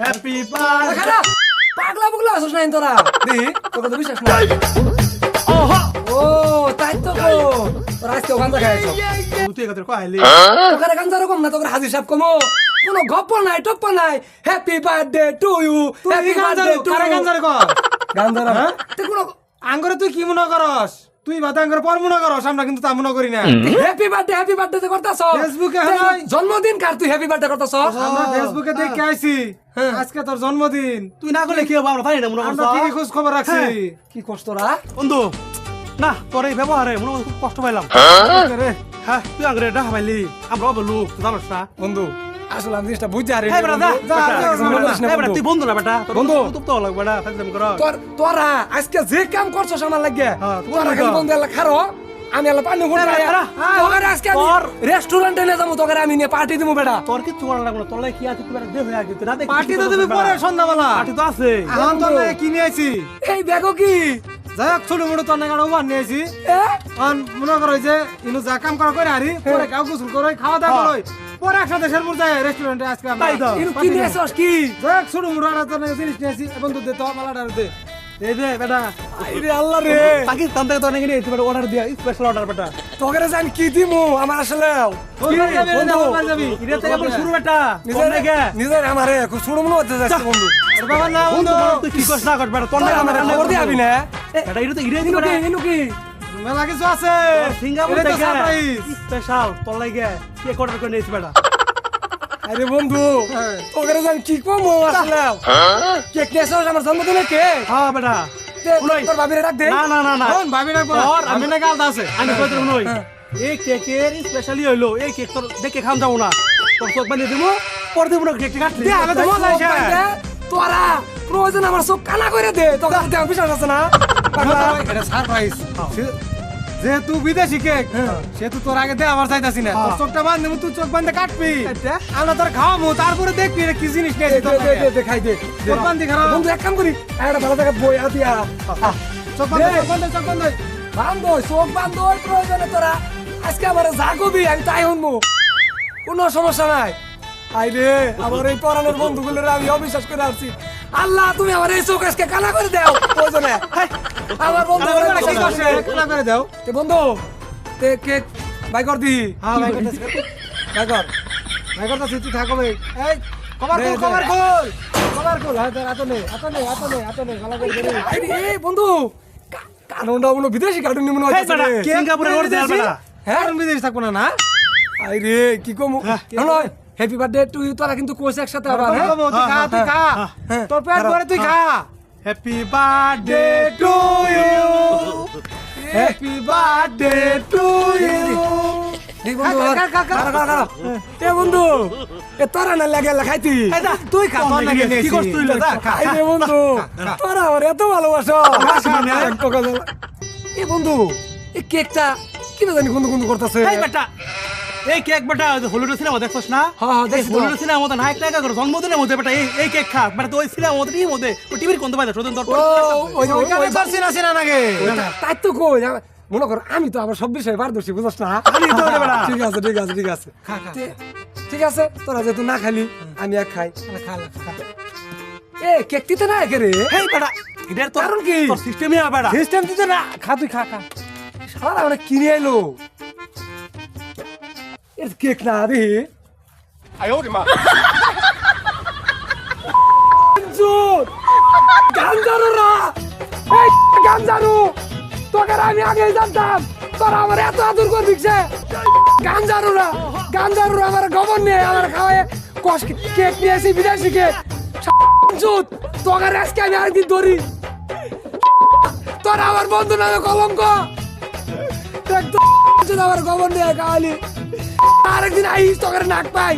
Happy birthday পাগলা পাগলা আসছ না তোরা? তোকে তো বিশ্বাস নাই। ও তাই তো গো। তোরা আজকে খাইছো তুই কইলি রকম না হাজির সাহেব কমো। কোনো গপ্প নাই টপ্প নাই। Happy birthday to you happy birthday to কারে গাঞ্জা হ্যাঁ? কোনো আঙ্গরে তুই কি মনে করস? তুই ভাতা আঙ্গরে পর মনে করস আমরা কিন্তু তা মনে করি না। হ্যাপি বার্থডে হ্যাপি বার্থডে তে করতাছ। ফেসবুকে হয়। জন্মদিন কার তুই হ্যাপি বার্থডে করতাছ? আমরা ফেসবুকে দেখে আইছি। আজকে তোর জন্মদিন। তুই না করলে কি হবে আমরা জানি না মনে আমরা করছ? ঠিকই খোঁজ খবর রাখছি। কি কষ্ট তোরা? বন্ধু না তোর এই ব্যবহারে মনে হয় খুব কষ্ট পাইলাম। রে হ্যাঁ তুই আগে ডাহা পাইলি। আমরা বলু তুই জানোস না? বন্ধু আসলে আমি জিনিসটা বুঝতে বেটা, তুই বন্ধু না বেটা তোর বন্ধু। তো লাগবে না ফাজলামি কর। তোর তোরা আজকে যে কাম করছস আমার লাগে হ্যাঁ, তোরা তো। বন্ধু এলা খারো আমি এলা পানি এই, তোকে আজকে আমি তোর- রেস্টুরেন্টে নিয়ে যাব তোকে আমি নিয়ে পার্টি দিবো বেটা। তোর কি চোর লাগবে না? তোর কি আছে? তুই বেটা দে হয়ে আগে তুই দেখ পার্টি তো তুমি পরে সন্ধ্যাবেলা। পার্টি তো আছে। এখন তোর লাগে কিনে আইছি? এই দেখো কি? যাই হোক ছোট মোটো তোর নাকি ওভার নিয়ে আইছি। মনে করো যে ইনু যা কাম করা করে হারি পরে কাউ গোসল করে খাওয়া দাওয়া করে পরে একসাথে শেরপুর যায় রেস্টুরেন্টে আজকে আমরা তো। কি party নিয়ে খাব। আসছ কি হোক ছোট তোর নাকি জিনিস নিয়ে আইছি এবং তো দে তো মালাটা দে। এই দে বেটা। আরে আল্লাহ রে। পাকিস্তান থেকে তোর নাকি নিয়ে তুই অর্ডার দিয়া স্পেশাল অর্ডার বেটা। তোকে রে জানি কি দিমু আমার আসলে। শুরু বেটা। নিজের নিজে নিজের আমারে খুব শুরু মনে হচ্ছে যাচ্ছে বন্ধু। বাবার নাম বন্ধু। তুই কি করছ না কর বেটা তোর আমার খবর দিয়ে আবি না এ, এটা ইরে তো ইরে ইনু কি ইনু কি? মেলা কিছু আছে। সিঙ্গাপুর থেকে স্পেশাল তোর লাগে কেক অর্ডার করে নিয়েছি বেটা? আরে বন্ধু তোকে রে জানি কি কমু আসলে কেক নিয়ে আসছ আমার জন্মদিনে কেক। হ্যাঁ বেটা। তোর ভাবিরে ডাক দে। না না না না। না। আমি আমি- নাকি আছে। আমি কই দিলাম নই এই কেকের স্পেশালি হইল এই কেক তোর দেখে খাম যাব না। তোর চোখ বানিয়ে দিব পরে দিব না কেক কাটলি। তোরা প্রয়োজন আমার চোখ কানা করে দে আমার বিশ্বাস আছে না। এটা সারপ্রাইজ যেহেতু বিদেশি কেক সেহেতু তোর আগে দে আমার চাইতাছি না। তোর চোখটা বান্ধে তুই চোখ বান্ধে কাটবি। আমরা তোর খাওয়াবো তারপরে দেখবি এটা কি জিনিস নিয়ে দে, দে। চোখ বান্ধি খারাপ। বন্ধু এক কাম করি। একটা ভালো জায়গায় বই হাতি আ চোখ বান্ধে। চোখ বান্ধে চোখ বান্ধে চোখ প্রয়োজনে তোরা আজকে আমার কবি আমি তাই শুনব কোনো সমস্যা নাই। আই রে আমার এই পরানোর বন্ধুগুলোর আমি অবিশ্বাস করে আসছি আল্লাহ তুমি আমার এই আজকে কানা করে দাও প্রয়োজনে। হাই, আমার বন্ধু কি করছে করে দাও তে বন্ধু? তে কেক বাই কর দি। হ্যাঁ ভাই করতেছি। বাই কর। ভাই করতেছি তুই থাকো ভাই এই কভার দে। কভার খোল। কভার খোল হ্যাঁ তোর আতনে আতনে আতনে আতনে খেলা করে দে রে বন্ধু কা- কার্টুনটা মনে হয় বিদেশি কার্টুন মনে হয় কে? সিঙ্গাপুরের original বেটা। হ্যাঁ? বিদেশ থাকব না না? আই রে কি কমু নয় হ্যাপি বার্থডে টু ইউ তোরা কিন্তু কোচ একসাথে আবার হ্যাঁ তুই খা তুই খা হ্যাঁ। তোর পেট ভরে তুই খা। Happy birthday to you happy birthday to you বন্ধু। এ তোরা না লাগে লাগাইতি তুই খা তোর নাকি কি করছ তুই যা রে বন্ধু তোরা আমার এত ভালোবাসো। মানে? এ বন্ধু কেকটা কি না জানি কুন্দু কুন্দু করতেছে। এই কেক বেটা হলিউড সিনেমা দেখছস না? হ্যাঁ, হ্যাঁ। হলিউড সিনেমা নায়ক নায়িকা করে জন্মদিনের মধ্যে বেটা এই এই কেক খা। বেটা তো ওই সিনেমা এই মধ্যে ওই টিভির কোন পাই তোর ওই ওই চিনা চিনা নাকি? তাই তো কই আমি- মনে কর আমি তো আবার সব বিষয়ে পারদর্শী বুঝছ না? আমি তো ঠিক আছে ঠিক আছে ঠিক আছে। ঠিক আছে তোরা যেহেতু না খালি আমি এক খাই। এ কেক দিতে না একে রে? হেই বেটা এটার তোর কারণ কি? সিস্টেমই সিস্টেম দিতে না। খা তুই খা খা। সারা আমরা কিনে এলো এর কেক না রে জোর গাঞ্জারুরা এই গাঞ্জারু তোকে আমি আগে জানতাম তোরা আমার এত আদর করবি সে গাঞ্জারুরা গাঞ্জারুরা আমার গবর নিয়ে আমার খাওয়ায় কষ কেক নিয়ে এসে বিদেশি কেক জুত তোকে আজকে আমি আরেকদিন ধরি তোরা আমার বন্ধু নামে কলঙ্ক দেখ তো জুত আমার গবর নিয়ে খাওয়ালি আরেকদিন আইস তোকে নাক পাই।